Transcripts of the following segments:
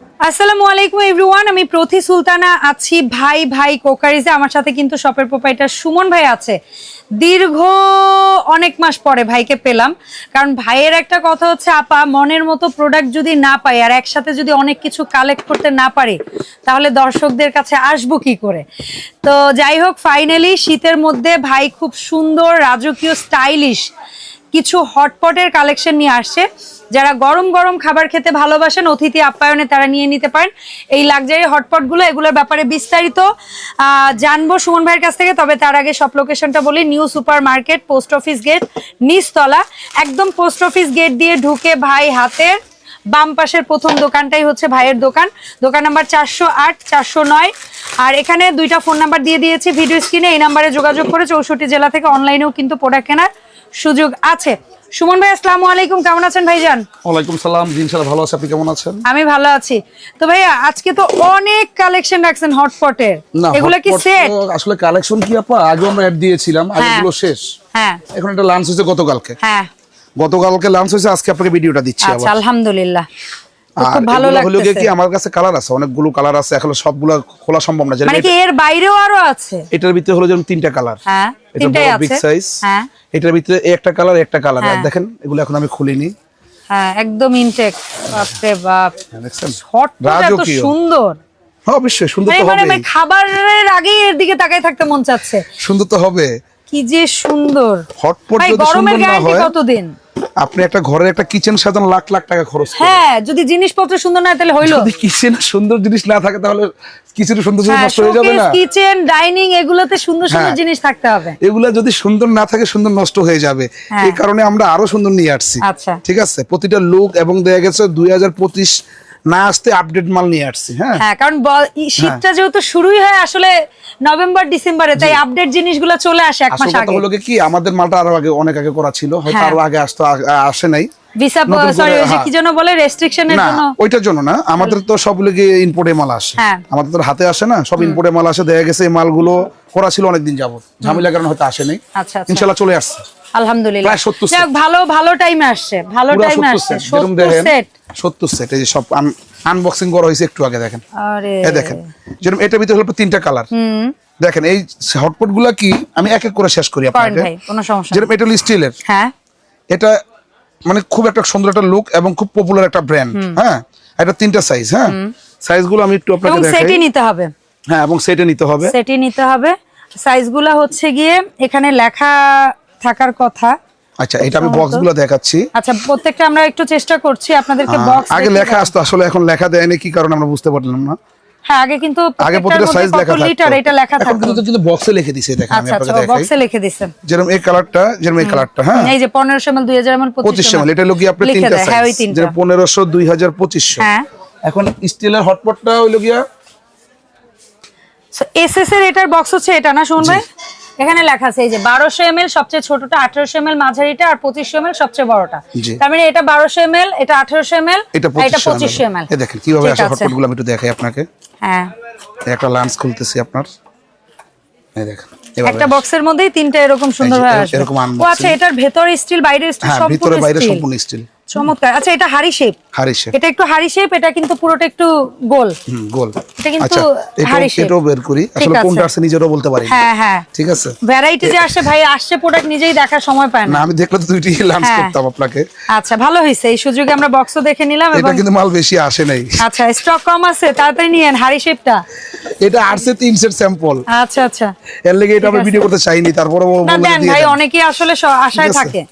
আসসালামু আলাইকুম এভরিওয়ান আমি প্রতি সুলতানা আছি, ভাই ভাই কোকারিজে। আমার সাথে কিন্তু শপের প্রোপাইটার সুমন ভাই আছে। দীর্ঘ অনেক মাস পরে ভাইকে পেলাম। কারণ ভাইয়ের একটা কথা হচ্ছে, আপা, মনের মতো প্রোডাক্ট যদি না পাই, আর একসাথে যদি অনেক কিছু কালেক্ট করতে না পারি, তাহলে দর্শকদের কাছে আসব কি করে? তো যাই হোক ফাইনালি শীতের মধ্যে ভাই খুব সুন্দর, রাজকীয় স্টাইলিশ কিছু হটপটের কালেকশন নিয়ে আসছে। যারা গরম গরম খাবার খেতে ভালোবাসেন, অতিথি আপ্যায়নে তারা নিয়ে নিতে পারেন। এই লাক্সারি হটপটগুলো এগুলোর ব্যাপারে বিস্তারিত জানব সুমন ভাইয়ের কাছ থেকে। তবে তার আগে সব লোকেশনটা বলি, new super market post office gate নিচতলা। একদম পোস্ট অফিস গেট দিয়ে ঢুকে ভাই হাতের বাম পাশের প্রথম দোকানটাই হচ্ছে ভাইয়ের দোকান। দোকান নাম্বার চারশো আট, চারশো নয়। আর এখানে দুইটা ফোন নাম্বার দিয়ে দিয়েছি ভিডিও স্ক্রিনে এই নাম্বারে যোগাযোগ করে চৌষট্টি জেলা থেকে অনলাইনেও কিন্তু প্রোডাক্ট কেনার সুযোগ আছে। সুমন ভাই আসসালামু আলাইকুম। কেমন আছেন ভাইজান? ওয়ালাইকুম সালাম। জি ভালো আছেন আপনি কেমন আছেন? আমি ভালো আছি। তো ভাইয়া আজকে তো অনেক কালেকশন রাখছেন হটপটের এগুলো কি সেট আসলে কালেকশন কি আপা? আগে আমরা অ্যাড দিয়েছিলাম আর হ্যাঁ। এগুলো শেষ। হ্যাঁ। এখন এটা লঞ্চ হয়েছে গতকালকে। হ্যাঁ। গতকালকে লঞ্চ হয়েছে আজকে আপনাকে ভিডিওটা দিচ্ছি আচ্ছা আবার। আলহামদুলিল্লাহ। খুব ভালো এগুলো হলো গিয়ে লাগতেছে। কি আমার কাছে কালার আছে? অনেকগুলো কালার আছে এখন সবগুলো খোলা সম্ভব না। মানে কি এর বাইরেও আরও আছে? এটার ভিতরে হলো যেমন তিনটা কালার হ্যাঁ তিনটাই বড় বিগ সাইজ হ্যাঁ। এটার ভিতরে একটা কালার একটা কালার হ্যাঁ। দেখেন এগুলো এখন আমি খুলিনি। হ্যাঁ একদম ইনটেক বাপরে বাপ। সুন্দর। অবশ্যই সুন্দর তো মানে হবে মানে খাবারের আগেই এর দিকে তাকায় থাকতে মন চাচ্ছে। সুন্দর তো হবে। কি যে সুন্দর। হটপট যদি সুন্দর না হয় কতদিন? আপনি একটা ঘরের একটা কিচেন সাজানো লাখ লাখ টাকা খরচ হ্যাঁ যদি জিনিসপত্র সুন্দর না তাহলে হইল। যদি কিচেন সুন্দর জিনিস না থাকে তাহলে কিচেনের সুন্দর জিনিস হ্যাঁ নষ্ট হয়ে যাবে না। কিচেন ডাইনিং এগুলোতে সুন্দর সুন্দর হ্যাঁ। জিনিস থাকতে হবে। এগুলা যদি সুন্দর না থাকে সুন্দর নষ্ট হয়ে যাবে। হ্যাঁ। এই কারণে আমরা আরও সুন্দর নিয়ে আসছি। আচ্ছা। ঠিক আছে? প্রতিটা লুক এবং দেখা গেছে দুই হাজার পঁচিশ না আসতে আপডেট মাল নিয়ে আসছি হ্যাঁ? হ্যাঁ কারণ শীতটা যেহেতু শুরুই হয় আসলে নভেম্বর ডিসেম্বরে তাই আপডেট জিনিসগুলো চলে আসে এক মাস আগে। হলো কি, আমাদের মালটা আরও আগে অনেক আগে করা ছিল হয়তো হ্যাঁ। আরও আগে আসতো আসে নাই। ভিসা সরি ওই যে হ্যাঁ। কি বলে রেস্ট্রিকশনের না জন্য? ওইটার জন্য না আমাদের তো সবগুলো গিয়ে ইম্পোর্টে মাল আসে। হ্যাঁ। আমাদের তো হাতে আসে না সব ইম্পোর্টে মাল আসে দেখা গেছে এই মালগুলো করা ছিল অনেকদিন যাবত ঝামেলার কারণে হয়তো আসে নাই। আচ্ছা আচ্ছা। ইনশাল্লাহ চলে আসছে। আলহামদুলিল্লাহ। প্রায় 70 যাক, ভালো ভালো টাইমে আসছে। ভালো টাইমে আসছে। সেট যেরকম সত্তর দেখেন সেট 70 সেট এই যে সব আনবক্সিং করা হয়েছে একটু আগে দেখেন। আরে। এই দেখেন যেরকম এটার ভিতরে হলো তিনটা কালার হুম। দেখেন এই হটপটগুলা কি? আমি এক এক করে শেষ করি করেন কোনো সমস্যা যেরকম এটা হলো স্টিলের। হ্যাঁ। এটা মানে খুব একটা সুন্দর একটা লুক এবং খুব পপুলার একটা ব্র্যান্ড হ্যাঁ? এটা তিনটা সাইজ হ্যাঁ? সাইজগুলো আমি একটু আপনাকে দেখাই। সেটই নিতে হবে। হ্যাঁ এবং সেটে নিতে হবে। সেটই নিতে হবে। সাইজগুলো হচ্ছে গিয়ে এখানে লেখা থাকার কথা। আচ্ছা এটা আমি বক্সগুলো দেখাচ্ছি। আচ্ছা প্রত্যেকটা আমরা একটু চেষ্টা করছি আপনাদেরকে বক্স আগে লেখা আসতো আসলে এখন লেখা দেয়নি কি কারণে আমরা বুঝতে পারলাম না। হ্যাঁ আগে কিন্তু আগে প্রতিটা সাইজ লেখা থাকতো। লিটার এটা লেখা থাকতো। কিন্তু কিন্তু বক্সে লিখে দিছে দেখেন আমি আপনাকে দেখাই। বক্সে লিখে দিছেন। যেরকম এই কালারটা যেরকম এই কালারটা হ্যাঁ। এই যে ml এটা তিনটা সাইজ এখন স্টিলের হটপটটা হইল গিয়া এসএস এর এটার বক্স হচ্ছে এটা না শুন ভাই? এখানে লেখা আছে এই যে বারোশো এম সবচেয়ে ছোটটা আঠারোশো এম মাঝারিটা আর পঁচিশশো এম সবচেয়ে বড়টা। তার মানে এটা বারোশো এম এটা আঠারোশো এম এটা পঁচিশশো এম দেখেন কীভাবে আসে হটপটগুলো আমি একটু দেখাই আপনাকে। হ্যাঁ। একটা লাঞ্চ খুলতেছি আপনার। এই দেখেন একটা বক্সের মধ্যেই তিনটা এরকম সুন্দর এই যে আসবে। এরকম ও আচ্ছা এটার ভেতর স্টিল বাইরে স্টিল সম্পূর্ণ বাইরে স্টিল সম্পূর্ণ স্টিল চমৎকার। আচ্ছা এটা হাড়ি শেপ হাড়ি শেপ এটা একটু হাড়ি শেপ এটা কিন্তু পুরোটা একটু গোল। হুম গোল। এটা কিন্তু আচ্ছা এটাও হাড়ি shape। এটাও বের করি। আসলে কোনটা আছে। নিজেরও বলতে পারি হ্যাঁ হ্যাঁ। ঠিক আছে? ভ্যারাইটি যে আসছে ভাই আসছে প্রোডাক্ট নিজেই দেখার সময় পায় না। না আমি দেখলে তো দুইটি লাঞ্চ হ্যাঁ। করতাম আপনাকে। আচ্ছা ভালো হয়েছে এই সুযোগে আমরা বক্সও দেখে নিলাম এটা কিন্তু মাল বেশি আসে নাই। আচ্ছা স্টক কম আছে তাড়াতাড়ি নিয়েন হাড়ি শেপটা এটা আসছে তিন সেট স্যাম্পল আচ্ছা আচ্ছা। এর লেগে এটা আমি ভিডিও করতে চাইনি তারপরে না দেন ভাই অনেকেই আসলে আশায় থাকে।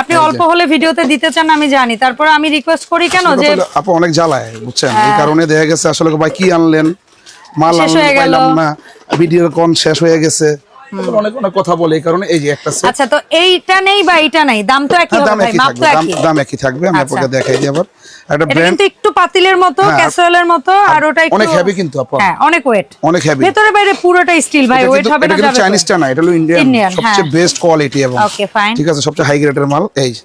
আপনি অল্প হলে ভিডিওতে দিতে চান আমি জানি। তারপর আমি রিকোয়েস্ট করি কেন যে আপু অনেক জ্বালায় বুঝছেন? এই কারণে দেখা গেছে আসলে ভাই কি আনলেন? মাল আনলেন পাইলাম না। ভিডিও কোন শেষ হয়ে গেছে। অনেক অনেক কথা বলে এই কারণে এই যে একটা আচ্ছা তো এইটা নেই বা এইটা নেই? দাম তো একই হ্যাঁ, হবে ভাই একই মাপ তো দাম একই। দাম একই থাকবে আমি আচ্ছা। আপনাকে দেখাই দিই আবার। একটা এটা ব্র্যান্ড কিন্তু একটু পাতিলের মতো হ্যাঁ, মতো আর ওটা একটু অনেক heavy কিন্তু আপু। হ্যাঁ অনেক ওয়েট অনেক হেভি ভেতরে বাইরে পুরোটা স্টিল ভাই ওয়েট হবে না এটা যাবে চাইনিজটা না এটা হলো ইন্ডিয়ান সবচেয়ে হ্যাঁ। বেস্ট কোয়ালিটি এবং Okay, fine. ঠিক আছে সবচেয়ে হাই গ্রেডের মাল এই যে।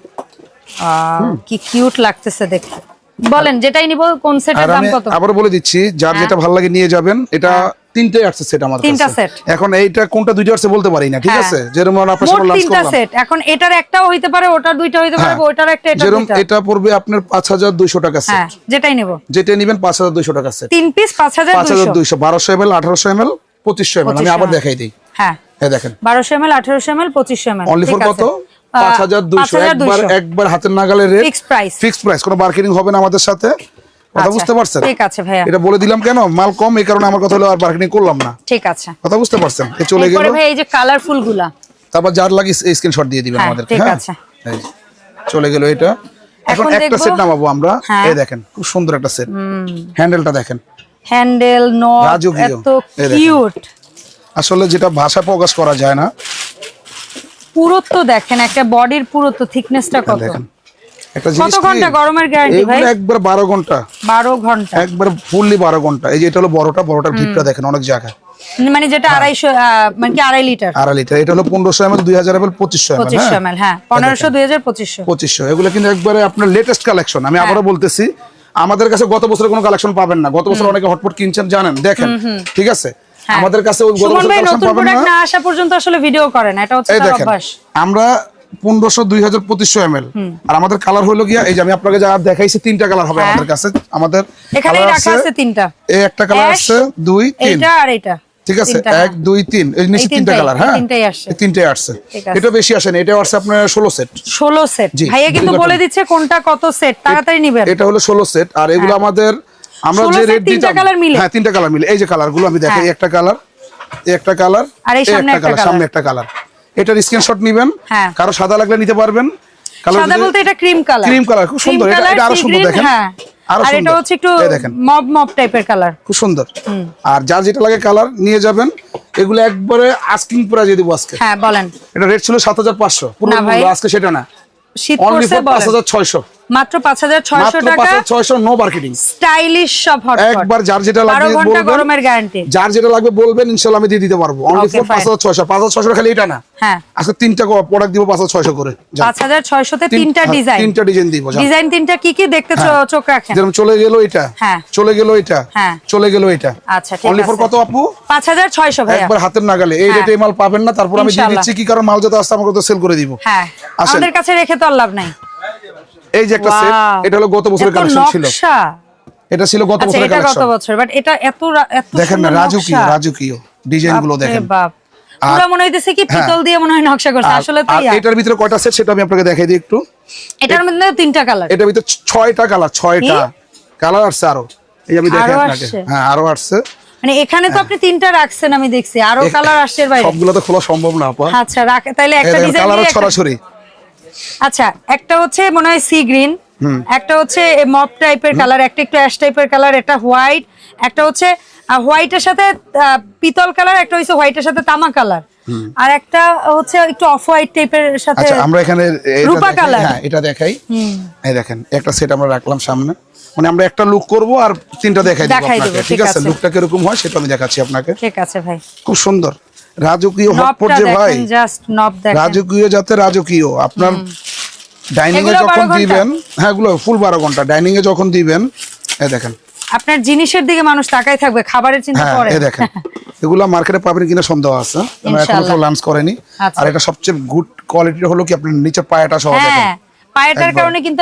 আহ, কি কিউট লাগতেছে দেখতে। বলেন যেটাই নিব কোন সেটের দাম আমি কত? আবার বলে দিচ্ছি যার যেটা ভালো লাগে নিয়ে যাবেন এটা তিনটাই আসছে সেট আমার তিনটা কাছে। এখন এইটা কোনটা দুইটা বলতে পারি না ঠিক হ্যাঁ। আছে? যেরকম আপনার মোট লঞ্চ করলাম। সেট এখন এটার একটাও হইতে পারে ওটার দুইটা হইতে পারে হ্যাঁ। ওটার একটা এটা যেরকম এটা পড়বে আপনার টাকা সেট যেটাই নেব। যেটা নিবেন সেট তিন পিস আমি আবার দেখাই দিই। হ্যাঁ। হ্যাঁ দেখেন। অনলি ফর কত? একবার একবার হাতের রেট প্রাইস ফিক্সড প্রাইস কোনো মার্কেটিং হবে না আমাদের সাথে। কথা আচ্ছা, বুঝতে পারছেন? ঠিক আছে ভাইয়া। এটা বলে দিলাম কেন? মাল কম এই কারণে আমার কথা হলো আর মার্কেটিং করলাম না। ঠিক আছে। কথা বুঝতে পারছেন? এ চলে গেল। ভাই এই যে কালারফুলগুলা তারপর যার লাগি স্ক্রিনশট দিয়ে দিবেন হ্যাঁ, আমাদেরকে ঠিক হ্যাঁ? আছে। চলে গেল এটা। এখন একটা সেট নামাবো আমরা। হ্যাঁ। এই দেখেন খুব সুন্দর একটা সেট হ্যান্ডেলটা দেখেন। Handle not. এত কিউট আসলে যেটা ভাষা প্রকাশ করা যায় না। পুরুত্ব দেখেন একটা বডির পুরুত্ব থিকনেসটা কত? দেখেন। একটা জিনিস ঘণ্টা গরমের গ্যারান্টি ভাই? একবার ঘণ্টা। ঘণ্টা। ফুললি ঘণ্টা। এই যে এটা হলো বড়টা দেখেন অনেক মানে যেটা হ্যাঁ। মানে কি লিটার? লিটার। এটা হলো হ্যাঁ? এগুলো কিন্তু আপনার লেটেস্ট কালেকশন আমি হ্যাঁ। আবারও বলতেছি আমাদের কাছে গত বছরের কোনো কালেকশন পাবেন না। গত বছর অনেকে হটপট কিনছেন জানেন দেখেন ঠিক আছে? আমাদের কাছে গত হ্যাঁ। বছর কালেকশন পাবেন না। আসা পর্যন্ত আসলে ভিডিও করে এটা হচ্ছে তার দেখেন অভ্যাস। আমরা পনেরোশো দুই হাজার পঁচিশশো এম এল আর আমাদের কালার হলো গিয়া এই যে আমি আপনাকে যা দেখাইছি তিনটা কালার হবে হ্যাঁ। আমাদের কাছে। আমাদের এই একটা কালার আছে দুই তিন। আর এটা ঠিক আছে? তিনটা, এক হ্যাঁ। দুই তিন। এই নিচে তিনটা কালার হ্যাঁ? তিনটাই আসছে। এটা বেশি আসে এটা আসছে আপনার ষোলো সেট ষোলো সেট ভাইয়া কিন্তু বলে দিচ্ছে কোনটা কত সেট তাড়াতাড়ি নিবেন। এটা হলো ষোলো সেট আর এগুলো আমাদের আমরা 16 যে রেট তিনটা দিতাম হ্যাঁ তিনটা কালার মিলে। এই যে কালারগুলো আমি দেখাই হ্যাঁ। একটা কালার একটা কালার আর একটা colour। সামনে একটা কালার এটার স্ক্রিনশট নেবেন। কারও সাদা লাগলে নিতে পারবেন। সাদা বলতে এটা ক্রিম কালার ক্রিম কালার খুব সুন্দর। এটা আরও সুন্দর দেখেন। আর এটা হচ্ছে একটু মব মব টাইপের কালার খুব সুন্দর। আর যার যেটা লাগে কালার নিয়ে যাবেন। এগুলো একবারে আস্কিং প্রাইজে দিব আজকে। হ্যাঁ বলেন। এটা রেট ছিল 7500 পুরো আজকে সেটা না। শীত পড়ছে 5600 মাত্র পাঁচ হাজার ছয়শো মাত্র পাঁচ টাকা হাজার ছয়শো নো মার্কেটিং স্টাইলিশ সব একবার যার যেটা লাগবে ঘণ্টা বলবেন। গরমের গ্যারান্টি যার যেটা লাগবে বলবেন ইনশাল্লাহ আমি দিয়ে দিতে পারব। অনলি Okay, ফর পাঁচ fine. হাজার ছয়শো পাঁচ হাজার ছয়শো খালি এটা না। হ্যাঁ। আজকে তিনটা প্রোডাক্ট দিব পাঁচ হাজার ছয়শো করে। যান। পাঁচ হাজার ছয়শোতে তিন- তিনটা হ্যাঁ, ডিজাইন তিনটা ডিজাইন দিব ডিজাইন তিনটা কি কি দেখতে চো- চোখ রাখেন। যেরকম চলে গেল এটা। হ্যাঁ। চলে গেল এটা। হ্যাঁ। চলে গেল এটা। আচ্ছা, ঠিক অনলি ফর কত আপু? পাঁচ হাজার ছয়শো ভাইয়া। একবার হাতের নাগালে। এই হ্যাঁ। রেটে মাল পাবেন না তারপর আমি দিয়ে দিচ্ছি। কি কারণ মাল যাতে আসতে আমাকে তো সেল করে দিব। হ্যাঁ। আমাদের কাছে রেখে তো আর লাভ নাই। এই যে একটা সেট এটা হলো গত বছরের কালেকশন ছিল। এটা ছিল গত আচ্ছা বছরের এটা গত বছর বাট এটা এত এত দেখেন না রাজকীয় রাজকীয় ডিজাইনগুলো দেখেন। পুরো মনে হইতেছে কি পিতল দিয়ে মনে হয় নকশা করছে আসলে তো আর এটার ভিতরে কয়টা সেট সেটা আমি আপনাকে দেখাই দিই একটু। এটার মধ্যে তিনটা কালার এটার ভিতরে ছয়টা কালার ছয়টা। কালার আসছে আরও। এই আমি দেখে আরও আপনাকে। আসছে? হ্যাঁ আরও আসছে। মানে এখানে তো আপনি তিনটা রাখছেন আমি দেখছি আরও কালার আসছে বাইরে। সবগুলো তো খোলা সম্ভব না আপা। আচ্ছা রাখ তাইলে একটা ডিজাইন একটা- ছড়াছড়ি আচ্ছা একটা হচ্ছে মনে হয় সি গ্রিন একটা হচ্ছে মপ টাইপের কালার একটা একটু অ্যাশ টাইপের কালার একটা হোয়াইট একটা হচ্ছে হোয়াইটের সাথে পিতল কালার একটা হচ্ছে হোয়াইটের সাথে তামা কালার আর একটা হচ্ছে একটু অফ হোয়াইট টাইপের সাথে আচ্ছা আমরা এখানে রূপা colour। হ্যাঁ এটা দেখাই। এই দেখেন একটা সেট আমরা রাখলাম সামনে। মানে আমরা একটা লুক করব আর তিনটা দেখাই দিব আপনাকে ঠিক আছে। লুকটা কীরকম হয় সেটা আমি দেখাচ্ছি আপনাকে। ঠিক আছে ভাই। খুব সুন্দর। রাজকীয় হটপট যে ভাই। দেখেন দেখেন। রাজকীয় যাতে রাজকীয়। আপনার ডাইনিং এ যখন দিবেন হ্যাঁ এগুলো ফুল বারো ঘণ্টা। ডাইনিং এ যখন দিবেন এই দেখেন। আপনার জিনিসের দিকে মানুষ তাকাই থাকবে খাবারের চিন্তা হ্যাঁ করে। এই দেখেন। এগুলা মার্কেটে পাবেন কিনা সন্দেহ আছে। এখনও ইনশাআল্লাহ। লঞ্চ করেনি। আচ্ছা। আর এটা সবচেয়ে গুড কোয়ালিটির হলো কি আপনার নিচের পায়াটা সহ দেখেন। হ্যাঁ পায়েটার কারণে কিন্তু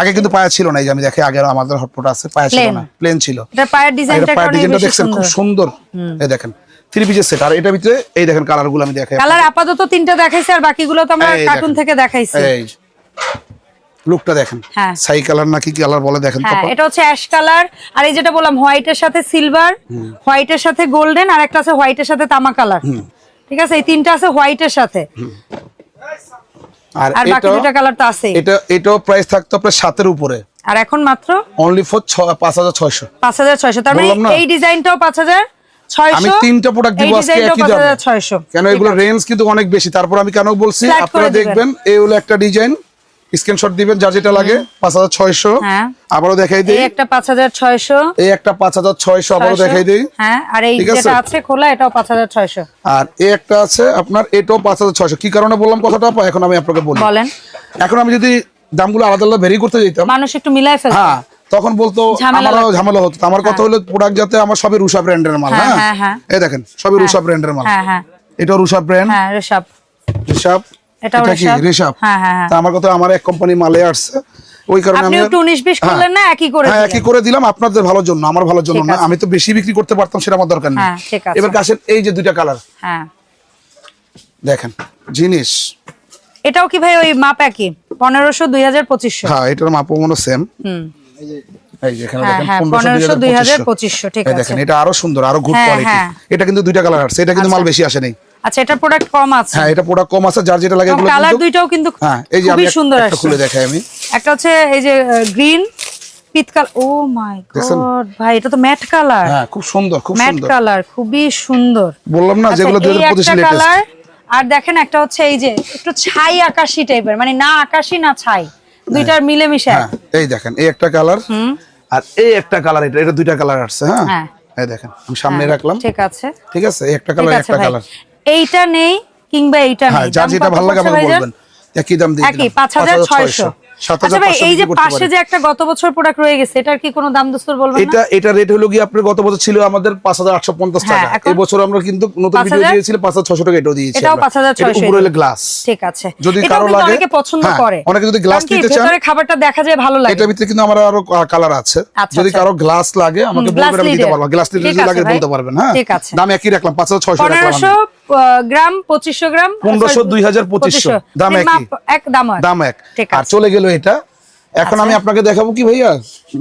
আগে কিন্তু পায়া ছিল না এই যে আমি দেখে আগে আমাদের হটপট আছে পায়া ছিল না প্লেন ছিল। এটা পায়ের ডিজাইনটা দেখছেন খুব সুন্দর। সুন্দর। এই দেখেন। থ্রি পিসের সেট আর এটার ভিতরে এই দেখেন কালারগুলো আমি দেখাই কালার আপাতত তিনটা দেখাইছে আর বাকিগুলো তো আমরা কার্টুন থেকে দেখাইছি। এই লুকটা দেখেন। হ্যাঁ। সাই কালার নাকি কালার বলে দেখেন হ্যাঁ এটা হচ্ছে অ্যাশ কালার আর এই যেটা বললাম হোয়াইটের সাথে সিলভার হোয়াইটের সাথে গোল্ডেন আর একটা আছে হোয়াইটের সাথে তামা কালার ঠিক আছে? এই তিনটা আছে হোয়াইটের সাথে। আর বাকি দুটা কালার তো আছে এটা এটাও প্রাইস থাকতো আপনার সাতের উপরে। আর এখন মাত্র? অনলি ফর পাঁচ হাজার ছয়শো। পাঁচ হাজার ছয়শো। তার মানে এই ডিজাইনটাও পাঁচ হাজার? ছয়শো আমি তিনটা প্রোডাক্ট দিব আজকে একই দামে। কেন এগুলো রেঞ্জ কিন্তু অনেক বেশি। তারপর আমি কেন বলছি? আপনারা দেখবেন এই হলো একটা ডিজাইন স্ক্রিনশট দিবেন যেটা লাগে পাঁচ হাজার ছয়শো। হ্যাঁ। আবারও দেখাই এই দিই একটা পাঁচ হাজার ছয়শো। এই একটা পাঁচ হাজার ছয়শো আবারও দেখাই দিই। হ্যাঁ আর এই ঠিক আছে? যেটা আছে খোলা এটাও পাঁচ হাজার ছয়শো। আর এই একটা আছে আপনার এটাও পাঁচ হাজার ছয়শো। কি কারণে বললাম কথাটা এখন আমি আপনাকে বলি। বলেন। এখন আমি যদি দামগুলো আলাদা আলাদা ভেরি করতে যেতাম মানুষ একটু মিলাই ফেলছে হ্যাঁ তখন বলতো আমারও ঝামেলা হতো। আমার কথা হলো প্রোডাক্ট যাতে আমার সবই রুষা ব্র্যান্ডের মাল হ্যাঁ, হ্যাঁ? হ্যাঁ, হ্যাঁ। এই দেখেন সবই রুষা ব্র্যান্ডের মাল। হ্যাঁ হ্যাঁ। এটা রুষা ব্র্যান্ড হ্যাঁ ঋষভ ঋষভ এটা কি? ঋষভ? হ্যাঁ, হ্যাঁ, হ্যাঁ। তা আমার কথা আমার এক কোম্পানি মালে আসছে। ওই কারণে আমি একটু হ্যাঁ। করলেন না একই করে হ্যাঁ একই করে দিলাম আপনাদের ভালোর জন্য আমার ভালোর জন্য না। আমি তো বেশি বিক্রি করতে পারতাম সেটা আমার দরকার নেই। হ্যাঁ। এবার আসেন এই যে দুইটা কালার হ্যাঁ। দেখেন জিনিস। এটাও কি ভাই ওই মাপ একই? পনেরোশো দুই হাজার পঁচিশশো। হ্যাঁ এটার মাপও মনে সেম হুম। এই যে এখানে দেখেন 1500 1500, 2000 ঠিক আছে। দেখেন এটা আরও সুন্দর আরও গুড কোয়ালিটি। এটা কিন্তু দুইটা কালার আছে এটা কিন্তু মাল বেশি আসে নাই। আচ্ছা এটার প্রোডাক্ট কম আছে। হ্যাঁ এটা পুরো কম আছে যার যেটা লাগে এগুলো কালার দুইটাও কিন্তু হ্যাঁ এই যে আমি সুন্দর আসছে। খুলে দেখাই আমি। একটা হচ্ছে এই যে গ্রিন পিত ও মাই গড ভাই এটা তো ম্যাট কালার হ্যাঁ খুব সুন্দর খুব ম্যাট কালার খুবই সুন্দর। বললাম না আচ্ছা, যেগুলো 2025 লেটেস্ট কালার আর দেখেন একটা হচ্ছে এই যে একটু ছাই আকাশি টাইপের মানে না আকাশি না ছাই। দুইটার হ্যাঁ। মিলেমিশে। হ্যাঁ, এই দেখেন এই একটা কালার আর এই একটা কালার এটা এটা দুইটা কালার আসছে হ্যাঁ? হ্যাঁ? এই দেখেন আমি সামনে রাখলাম। ঠিক আছে। ঠিক আছে একটা কালার একটা কালার এইটা নেই কিংবা এইটা নেই। যা যেটা ভালো লাগে আমাকে বলবেন। একই দাম দিয়ে একই 5600 এই যে পাশে যে একটা গত বছর প্রোডাক্ট রয়ে গেছে এটার কি কোনো দাম দস্তর বলবেন এটা এটা রেট হলো কি আপনার গত বছর ছিল আমাদের হ্যাঁ, টাকা। এই বছর আমরা কিন্তু নতুন ভিডিও দিয়েছিল পাঁচ হাজার ছশো টাকা এটাও দিয়েছি এটাও আমরা। পাঁচ হাজার এটা ছয়শো উপরে হলো গ্লাস ঠিক আছে। যদি কারও লাগে- অনেকে পছন্দ করে। অনেকে যদি glass নিতে চান- ভেতরে খাবারটা দেখা যায় ভালো লাগে। এটার ভিতরে কিন্তু আমার আরও কালার আছে। আচ্ছা, যদি আচ্ছা। কারও গ্লাস লাগে আমাকে বলবেন আমি দিতে পারব। গ্লাস ঠিক যদি লাগে বলতে পারবেন হ্যাঁ। ঠিক আছে। দাম একই রাখলাম রাখলাম গ্রাম গ্রাম দাম একই। এক দাম এক। দাম এক। ঠিক আর চলে গেল এটা। এখন আমি আপনাকে দেখাবো কি ভাইয়া?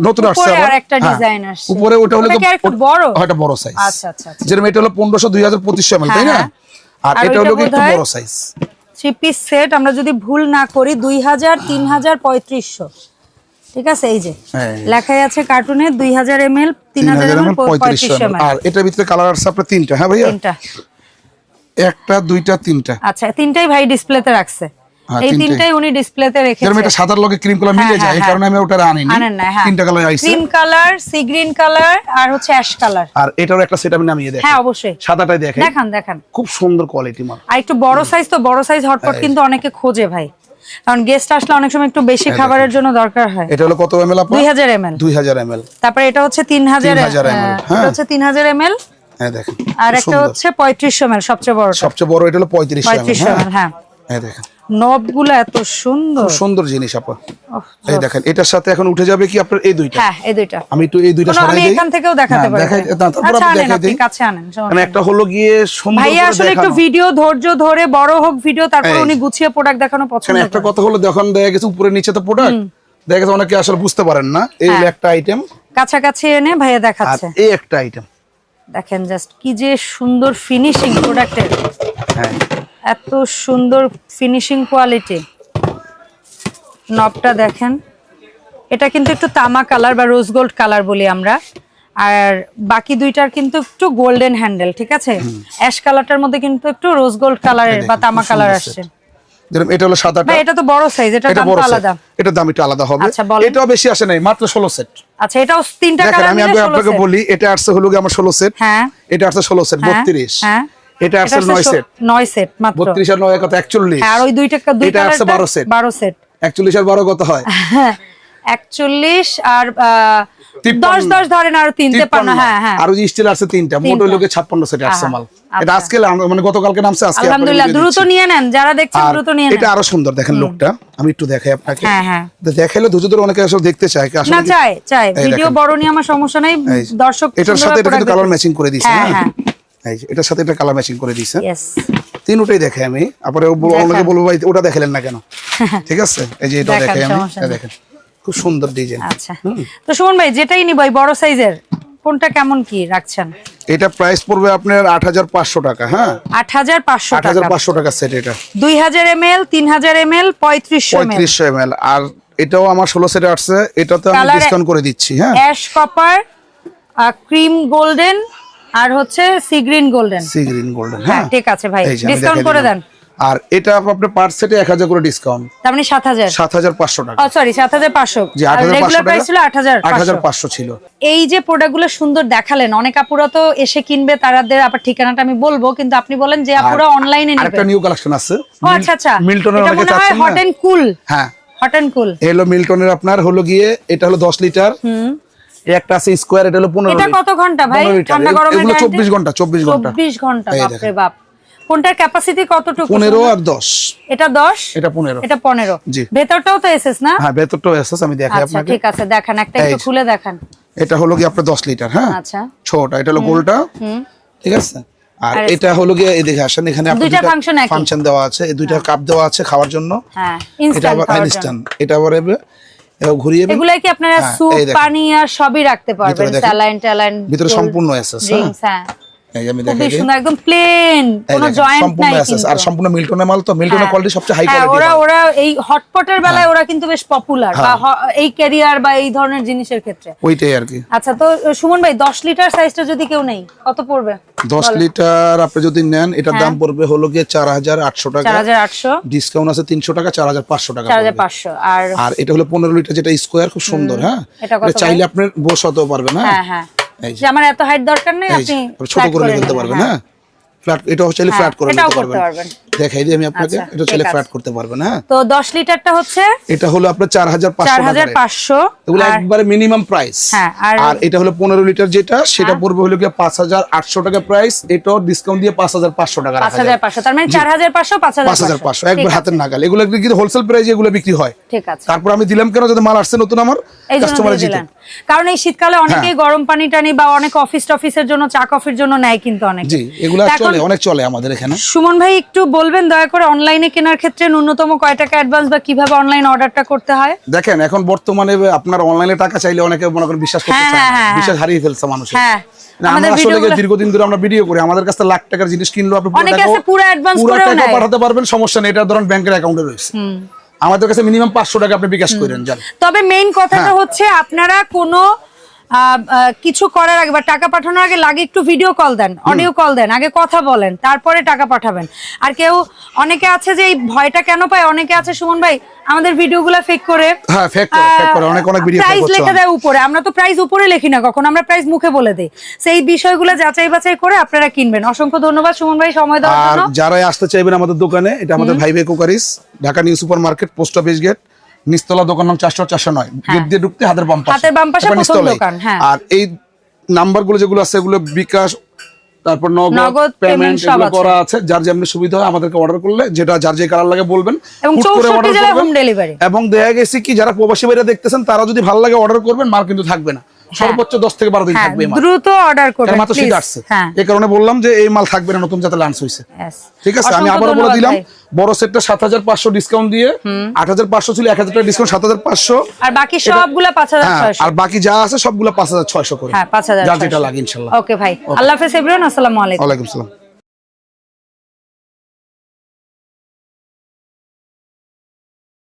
নতুন আসছে উপরে হ্যাঁ, ওটা হলো বড়? হ্যাঁ, এটা বড় সাইজ আচ্ছা আচ্ছা আচ্ছা। যেরকম এটা হলো পনেরোশো দুই হাজার পঁচিশশো এমএল তাই না? হ্যাঁ, আর এটা হলো একটু বড় সাইজ থ্রি পিস সেট আমরা যদি ভুল না করি দুই হাজার তিন হাজার পঁয়ত্রিশশো। ঠিক আছে? এই যে। লেখাই আছে কার্টুনে দুই হাজার এম এল তিন হাজার হাজার এম এল পঁয়ত্রিশশো পঁয়ত্রিশশো এম ml। আর এটার ভিতরে কালার আসছে আপনার তিনটা হ্যাঁ ভাইয়া? তিনটা। একটা দুইটা তিনটা। আচ্ছা তিনটাই ভাই ডিসপ্লেতে রাখছে। এই তিনটাই। উনি ডিসপ্লেতে রেখেছে যেরকম এটা সাদার লগে ক্রিম কালার মিলে হ্যাঁ, যায় এই হ্যাঁ, কারণে আমি ওটা আনিনি। আনেন হ্যাঁ। তিনটা কালার আইছে। Green colour sea green colour আর হচ্ছে অ্যাশ কালার আর এটারও একটা সেট আমি নামিয়ে হ্যাঁ অবশ্যই। সাদাটাই দেখে দেখান দেখান। খুব সুন্দর কোয়ালিটি মাল আর একটু বড় সাইজ তো বড় সাইজ হটপট কিন্তু অনেকে খোঁজে ভাই। কারণ গেস্ট আসলে অনেক সময় একটু বেশি খাবারের জন্য দরকার হয়। এটা হলো কত এমএল আপনার? দুই হাজার এম এল দুই হাজার এমএল তারপরে এটা হচ্ছে তিন হাজার 3000 ml, হ্যাঁ। এটা হচ্ছে তিন হাজার এম এল হ্যাঁ দেখেন আর একটা হচ্ছে পঁয়ত্রিশশো এম এল সবচেয়ে বড় সবচেয়ে বড় এটা হলো পঁয়ত্রিশ পঁয়ত্রিশশো এম হ্যাঁ। হ্যাঁ। দেখেন। এত সুন্দর। সুন্দর জিনিস আপা। ওহ, এই দেখেন এটার সাথে এখন উঠে যাবে কি আপনার এই দুইটা? হ্যাঁ এই দুইটা। আমি একটু এই দুইটা সরাই দেই। এখান থেকেও দেখাতে হ্যাঁ, পারি। দেখাই- না, তারপর আচ্ছা আপনি দেখাই আপনি কাছে আনেন মানে একটা হলো গিয়ে সুন্দর আসলে একটু ভিডিও ধৈর্য ধরে বড় হোক ভিডিও তারপর উনি গুছিয়ে প্রোডাক্ট দেখানো পছন্দ একটা কথা হলো দেখুন দেখা গেছে উপরে নিচে তো প্রোডাক্ট দেখা গেছে অনেকে আসলে বুঝতে পারেন না এই হ্যাঁ। একটা আইটেম কাছাকাছি এনে ভাইয়া আর দেখাচ্ছে এই একটা আইটেম দেখেন জাস্ট কি যে সুন্দর ফিনিশিং প্রোডাক্টের হ্যাঁ। এত সুন্দর ফিনিশিং কোয়ালিটি নবটা দেখেন। এটা কিন্তু একটু তামা কালার বা রোজ গোল্ড কালার বলি আমরা। আর বাকি দুইটার কিন্তু একটু গোল্ডেন হ্যান্ডেল ঠিক আছে? অ্যাশ কালারটার মধ্যে কিন্তু একটু রোজ গোল্ড কালারের বা তামা কালার আসছে। এটা হলো এটা তো বড় সাইজ এটা দাম। আলাদা। একটু আলাদা হবে। আচ্ছা, এটাও বেশি আসে নাই মাত্র ষোলো সেট আচ্ছা এটাও তিনটা কালার আমি 16 আপনাকে বলি এটা আসছে হলো আমার ষোলো সেট হ্যাঁ। এটা আসছে ষোলো সেট হ্যাঁ, বত্রিশ। হ্যাঁ। এটা আসছে হচ্ছে নয় সেট নয় সেট মাত্র। বত্রিশ আর নয় কত? একচল্লিশ। হ্যাঁ, আর ওই দুইটা দুই এটা আসছে কালারটা বারো সেট বারো সেট একচল্লিশ আর বারো কত হয়? হ্যাঁ একচল্লিশ আর আহ, তিপ্পান্ন। দশ দশ ধরেন আর তিন তেপান্ন তিপ্পান্ন। হ্যাঁ হ্যাঁ। আর ওই স্টিল আসছে তিনটা মোট। হইল গিয়ে সেট আসছে মাল। এটা আজকে মানে গতকালকে নামছে আজকে আলহামদুলিল্লাহ দ্রুত নিয়ে নেন যারা দেখছেন। দ্রুত নিয়ে নেন। এটা আরও সুন্দর দেখেন লোকটা আমি একটু দেখাই আপনাকে। হ্যাঁ, হ্যাঁ। দেখাইলে ধৈর্য ধরে অনেকে আসলে দেখতে চায় আসলে না চাই চাই ভিডিও বড় নিয়ে আমার সমস্যা নাই। দর্শক এটার সাথে এটা কিন্তু কালার ম্যাচিং করে দিয়েছে হ্যাঁ হ্যাঁ। হ্যাঁ। এই যে, এটার সাথে এটা কালার ম্যাচিং করে দিয়েছে তিনটাই দেখে আমি। অনেকে বলব ভাই ওটা দেখালেন না কেন? ঠিক আছে? এই যে এটা দেখাই আমি। দেখেন খুব সুন্দর ডিজাইন আচ্ছা। তো সুমন ভাই যেটাই নিব বড় সাইজের কোনটা কেমন কি রাখছেন? এটা প্রাইস পড়বে আপনার আট হাজার পাঁচশো টাকা হ্যাঁ? আট হাজার পাঁচশো আট হাজার টাকা পাঁচশো টাকা সেট এটা। দুই হাজার এম এল তিন হাজার এম এল পঁয়ত্রিশশো এম এল। পঁয়ত্রিশশো এম আর এটাও আমার ষোলো সেটে আসছে এটাতে আমি ডিসকাউন্ট করে দিচ্ছি হ্যাঁ? অ্যাশ কপার ক্রিম গোল্ডেন আর হচ্ছে sea green golden sea green golden হ্যাঁ। ঠিক আছে ভাই ডিসকাউন্ট করে দেন। আর এটা আপনার পার সেটে এক হাজার করে ডিসকাউন্ট তার মানে সাত হাজার। সাত হাজার পাঁচশো টাকা। ও সরি সাত হাজার পাঁচশো। যে আট হাজার রেগুলার প্রাইস ছিল আট হাজার আট হাজার পাঁচশো। ছিল। এই যে প্রোডাক্টগুলো সুন্দর দেখালেন অনেক আপুরা তো এসে কিনবে তাদের আবার ঠিকানাটা আমি বলব কিন্তু আপনি বলেন যে আপুরা অনলাইনে আরেকটা নেবে নিউ কালেকশন আছে। ও আচ্ছা আচ্ছা। মিল্টনের অনেকে চাচ্ছেন হট এন্ড কুল হ্যাঁ। হট অ্যান্ড কুল হলো মিল্টনের আপনার হলো গিয়ে এটা হলো দশ লিটার এই একটা আছে স্কোয়ার এটা হলো পনেরো এটা কত ঘণ্টা ভাই? ঠান্ডা গরমের এগুলো চব্বিশ ঘণ্টা চব্বিশ ঘণ্টা। চব্বিশ ঘণ্টা এই বাপরে বাপ। কোনটার ক্যাপাসিটি কতটুকু পনেরো আর দশ। এটা দশ? এটা পনেরো। এটা পনেরো। জি। ভেতরটাও তো এসএস না? হ্যাঁ ভেতরটাও এসেস আমি দেখাই আচ্ছা আপনাকে। ঠিক আছে দেখান একটা একটু খুলে দেখান। এটা হলো গিয়ে আপনার দশ লিটার হ্যাঁ? আচ্ছা। ছোটটা এটা হলো গোলটা। ঠিক আছে? আর এটা হলো গিয়ে এই দেখে আসেন এখানে দুইটা একই। ফাংশন দেওয়া আছে এই দুইটা কাপ দেওয়া আছে খাওয়ার জন্য। হ্যাঁ এটা আবার ইনস্ট্যান্ট এটা আবার এবার ঘুরিয়ে। কি আপনারা হ্যাঁ, স্যুপ এই পানি আর সবই রাখতে পারবেন স্যালাইন ট্যালাইন ভিতরে সম্পূর্ণ হ্যাঁ। এই আমি দেখাই সুন্দর একদম প্লেন কোনো জয়েন্ট নাই আর সম্পূর্ণ মিল্টনের মাল তো মিল্টনের হ্যাঁ। কোয়ালিটি সবচেয়ে হাই হ্যাঁ, ওরা ওরা এই হটপটের বেলায় ওরা কিন্তু বেশ পপুলার বা হ্যাঁ। এই ক্যারিয়ার বা এই ধরনের জিনিসের ক্ষেত্রে। ওইটাই আর কি। আচ্ছা তো সুমন ভাই দশ লিটার সাইজটা যদি কেউ নেই কত পড়বে? দশ লিটার আপনি যদি নেন এটার দাম পড়বে হলো গিয়ে চার হাজার আটশো টাকা। হাজার আটশো। ডিসকাউন্ট আছে তিনশো টাকা আর আর এটা হলো পনেরো লিটার যেটা স্কোয়ার খুব সুন্দর হ্যাঁ? এটা চাইলে আপনি বসাতেও পারবেন হ্যাঁ? হ্যাঁ হ্যাঁ। যে। আমার এত হাইট দরকার নেই আপনি ছোট করে নেবেন, পারবেন হ্যাঁ। হ্যাঁ? ফ্ল্যাট এটা চাইলে হ্যাঁ, ফ্ল্যাট করে নিতে করতে পারবেন। দেখাই দিই আমি আপনাকে আচ্ছা, এটা চাইলে ফ্ল্যাট করতে পারবেন হ্যাঁ? তো দশ লিটারটা হচ্ছে এটা হলো আপনার চার হাজার পাঁচশো চার হাজার টাকা পাঁচশো এগুলো একবারে মিনিমাম প্রাইস হ্যাঁ, আর- আর এটা হলো পনেরো লিটার যেটা সেটা পড়বে হলো হাজার আটশো টাকা প্রাইস এটাও ডিসকাউন্ট দিয়ে পাঁচ হাজার পাঁচশো টাকা পাঁচ রাখা হাজার যায় পাঁচশো তার মানে চার হাজার পাঁচশো পাঁচ পাঁচ হাজার পাঁচশো ঠিক একবার হাতের নাগাল। এগুলো কিন্তু হোলসেল প্রাইস এগুলো বিক্রি হয়। ঠিক আছে। তারপর আমি দিলাম কেন? যাতে মাল আসছে নতুন আমার কাস্টমার জিতে। কারণ এই শীতকালে অনেকেই গরম পানি টানি বা অনেক অফিস টফিসের জন্য চা কফির জন্য নেয় কিন্তু অনেক। জি এগুলো চলে অনেক চলে আমাদের এখানে। সুমন ভাই একটু বলবেন দয়া করে অনলাইনে কেনার ক্ষেত্রে ন্যূনতম কয় টাকা অ্যাডভান্স বা কীভাবে অনলাইন অর্ডারটা করতে হয়? দেখেন এখন বর্তমানে আপনার অনলাইনে টাকা চাইলে অনেকে মনে করেন বিশ্বাস করতে হ্যাঁ, চায়। হ্যাঁ, হ্যাঁ, বিশ্বাস হারিয়ে ফেলছে মানুষ হ্যাঁ। আমাদের দীর্ঘদিন ধরে আমরা ভিডিও করি। আমাদের কাছে লাখ টাকার জিনিস কিনলো আপনি পুরো টাকা পাঠাতে পারবেন সমস্যা নেই। এটা ধরেন ব্যাংকের অ্যাকাউন্টে রয়েছে। আমাদের কাছে মিনিমাম পাঁচশো টাকা আপনি বিকাশ করেন যান তবে মেইন কথাটা হ্যাঁ। হচ্ছে আপনারা কোনো কিছু করার আগে বা টাকা পাঠানোর আগে লাগে একটু ভিডিও কল দেন অডিও কল দেন আগে কথা বলেন তারপরে টাকা পাঠাবেন। আর কেউ অনেকে আছে যে এই ভয়টা কেন পায়? অনেকে আছে সুমন ভাই আমাদের ভিডিওগুলো ফেক করে। হ্যাঁ ফেক করে ফেক করে। অনেক অনেক ভিডিও প্রাইস লেখা দেয় উপরে। আমরা তো প্রাইস উপরে লিখি না কখন আমরা প্রাইস মুখে বলে দিই। সেই বিষয়গুলো যাচাই বাছাই করে আপনারা কিনবেন। অসংখ্য ধন্যবাদ সুমন ভাই সময় দেওয়ার আর জন্য। যারাই আসতে চাইবেন আমাদের দোকানে এটা আমাদের ভাই ভাই cookeries Dhaka new super market post office gate. নিস্তলা দোকান নাম চারশো চারশো নয়। গেট দিয়ে ঢুকতে হাতের বাম হাতের বাম পাশে নিস্তলা হ্যাঁ। আর এই নাম্বারগুলো যেগুলো আছে এগুলো বিকাশ তারপর নগদ পেমেন্ট সব এগুলো করা আছে। যার যেমনি সুবিধা হয় আমাদেরকে অর্ডার করলে যেটা যার যে কালার লাগে বলবেন এবং হুট করে 64 order জেলায় করবেন। home এবং দেখা গেছে কি যারা প্রবাসী বাইরে দেখতেছেন তারা যদি ভালো লাগে অর্ডার করবেন মাল কিন্তু থাকবে না। সর্বোচ্চ দশ থেকে বারো দিন হ্যাঁ থাকবে মাল। দ্রুত অর্ডার করবেন মাত্র শীত আসছে। হ্যাঁ। এই কারণে বললাম যে এই মাল থাকবে না নতুন যাতে লাঞ্চ হয়েছে ঠিক আছে আমি আবারও আবার বলে দিলাম। বড় সেটটা সাত হাজার পাঁচশো ডিসকাউন্ট দিয়ে আট হাজার পাঁচশো ছিল এক হাজার টাকা ডিসকাউন্ট সাত হাজার পাঁচশো। আর বাকি সবগুলা পাঁচ হাজার হ্যাঁ ছয়শো আর বাকি যা আছে সবগুলো পাঁচ হাজার ছয়শো করে। হ্যাঁ পাঁচ হাজার যার যেটা লাগে ইনশাল্লাহ। ওকে ভাই আল্লাহ হাফেজ এভরিওয়ান আসসালামু আলাইকুম। ওয়ালাইকুম সালাম